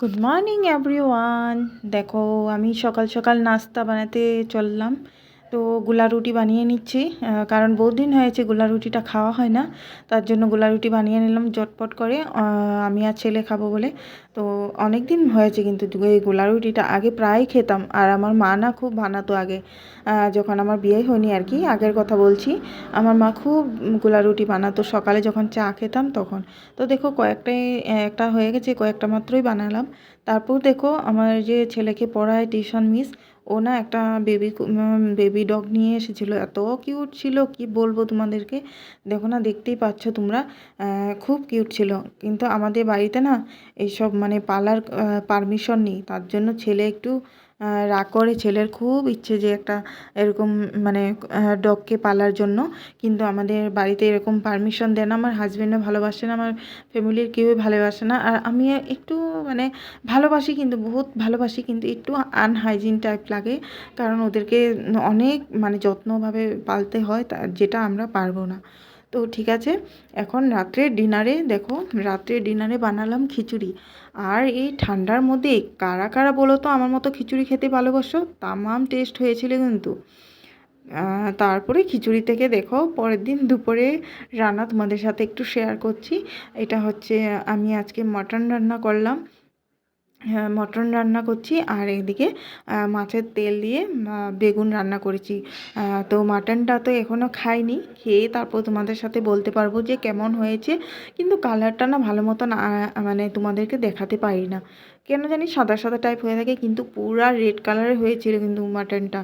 Good morning everyone দেখো আমি সকাল সকাল নাস্তা বানাতে চললাম। তো গোলা রুটি বানিয়ে নিচ্ছি। কারণ বহুত দিন হয়েছে গোলা রুটিটা খাওয়া হয় না, তার জন্য গোলা রুটি বানিয়ে নিলাম জটপট করে। আমি আর ছেলে খাব বলে। তো অনেক দিন হয়েছে কিন্তু এই গোলা রুটিটা আগে প্রায় খেতাম, আর আমার মা না খুব বানাতো আগে। যখন আমার বিয়ে হয়নি আর কি, আগের কথা বলছি, আমার মা খুব গোলা রুটি বানাতো। সকালে যখন চা খেতাম তখন। তো দেখো কয়েকটাই, একটা হয়ে গেছে, কয়েকটা মাত্রই বানালাম। তারপর দেখো আমার যে ছেলেকে পড়ায় টিউশন মিস ও না একটা বেবি বেবি ডগ নিয়ে এসেছিল। এত কিউট ছিল, কি বলব তোমাদেরকে? দেখো না, দেখতেই পাচ্ছ তোমরা। খুব কিউট ছিল। কিন্তু আমাদের বাড়িতে না এইসব মানে পালার পারমিশন নেই। তার জন্য ছেলে একটু রাগ করে ছেলের খুব ইচ্ছে যে একটা এরকম মানে ডগকে পালার জন্য। কিন্তু আমাদের বাড়িতে এরকম পারমিশন দেন আমার হাজব্যান্ডও ভালোবাসে না, আমার ফ্যামিলির কেউই ভালোবাসে না। আর আমি একটু মানে ভালোবাসি কিন্তু, বহুত ভালোবাসি কিন্তু একটু আনহাইজিন টাইপ লাগে। কারণ ওদেরকে অনেক মানে যত্নভাবে পালতে হয়। যেটা আমরা পারব না। তো ঠিক আছে, এখন রাত্রে ডিনারে দেখো, রাত্রে ডিনারে বানালাম খিচুড়ি। আর এই ঠান্ডার মধ্যে কারা কারা বলো তো আমার মতো খিচুড়ি খেতে ভালোবাসো? তামাম টেস্ট হয়েছিল কিন্তু। তারপরে খিচুড়ি থেকে দেখো, পরের দিন দুপুরে রান্না তোমাদের সাথে একটু শেয়ার করছি। এটা হচ্ছে, আমি আজকে মটন রান্না করলাম। মটন রান্না করছি আর এদিকে মাছের তেল দিয়ে বেগুন রান্না করেছি। তো মাটনটা তো এখনও খাইনি, খেয়ে তারপর তোমাদের সাথে বলতে পারব যে কেমন হয়েছে। কিন্তু কালারটা না ভালো মতন মানে তোমাদেরকে দেখাতে পারি না। কেন জানি সাদা সাদা টাইপ হয়ে থাকে, কিন্তু পুরা রেড কালারের হয়েছিল কিন্তু মাটনটা।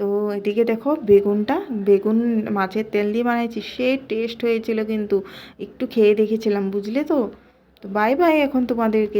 তো এদিকে দেখো বেগুনটা, বেগুন মাছের তেল দিয়ে বানিয়েছি সে টেস্ট হয়েছিল কিন্তু, একটু খেয়ে দেখেছিলাম, বুঝলে তো? তো বাই বাই এখন তোমাদেরকে।